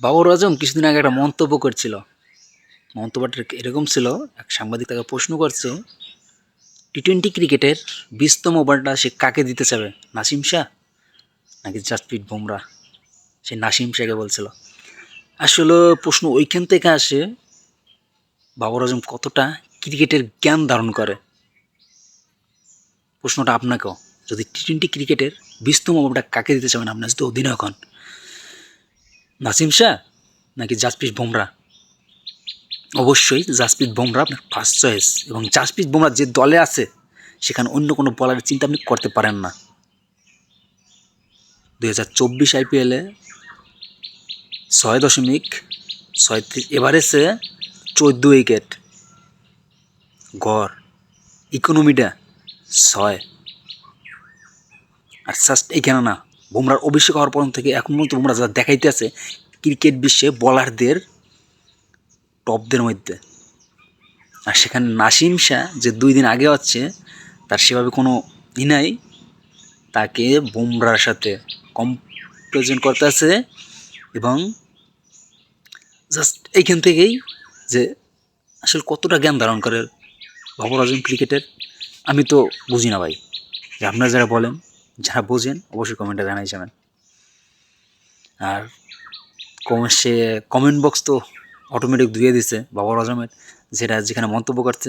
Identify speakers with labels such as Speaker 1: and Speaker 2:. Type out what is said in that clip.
Speaker 1: বাবর আজম কিছুদিন আগে একটা মন্তব্য করছিল। মন্তব্যটা এরকম ছিল, এক সাংবাদিক তাকে প্রশ্ন করছে টি টোয়েন্টি ক্রিকেটের বিশতম ওভারটা সে কাকে দিতে চাবে, নাসিম শাহ নাকি জাসপ্রীত বুমরা? সে নাসিম শাহকে বলছিল। আসলে প্রশ্ন ওইখান থেকে আসে, বাবর আজম কতটা ক্রিকেটের জ্ঞান ধারণ করে? প্রশ্নটা আপনাকেও, যদি টি টোয়েন্টি ক্রিকেটের বিশতম ওভারটা কাকে দিতে চাবেন? আপনার যদি অধিনায়ক হন নাসিম শাহ নাকি জাসপ্রীত বুমরা? অবশ্যই জাসপ্রীত বুমরা আপনার ফার্স্ট চয়েস এবং জাসপ্রীত বুমরা যে দলে আছে, সেখানে অন্য কোনো বলারের চিন্তা আপনি করতে পারেন না। দু হাজার চব্বিশ আইপিএলে ছয় দশমিক ছয়ত্রিশ এভারেজে চোদ্দ উইকেট, গড় ইকোনমিটা ছয়। আর জাস্ট এইখানে না বুমরার অভিষেক হওয়ার পর থেকে এখন পর্যন্ত বুমরা যা দেখাইতে আছে, ক্রিকেট বিশ্বে বলারদের টপদের মধ্যে। আর সেখানে নাসিম শাহ যে দুই দিন আগে হচ্ছে, তার সেভাবে কোনো ই নাই। তাকে বুমরার সাথে কম্পারিজন করতে আছে এবং জাস্ট এইখান থেকেই যে আসলে কতটা জ্ঞান ধারণ করে বাবর আজম ক্রিকেটের, আমি তো বুঝি না ভাই। যে আপনারা যারা বলেন যারা বোঝেন অবশ্যই কমেন্টে জানাই যাবেন। আর কমেন্ট সে কমেন্ট বক্স তো অটোমেটিক ধুয়ে দিছে বাবর আজমের যেটা যেখানে মন্তব্য করছে।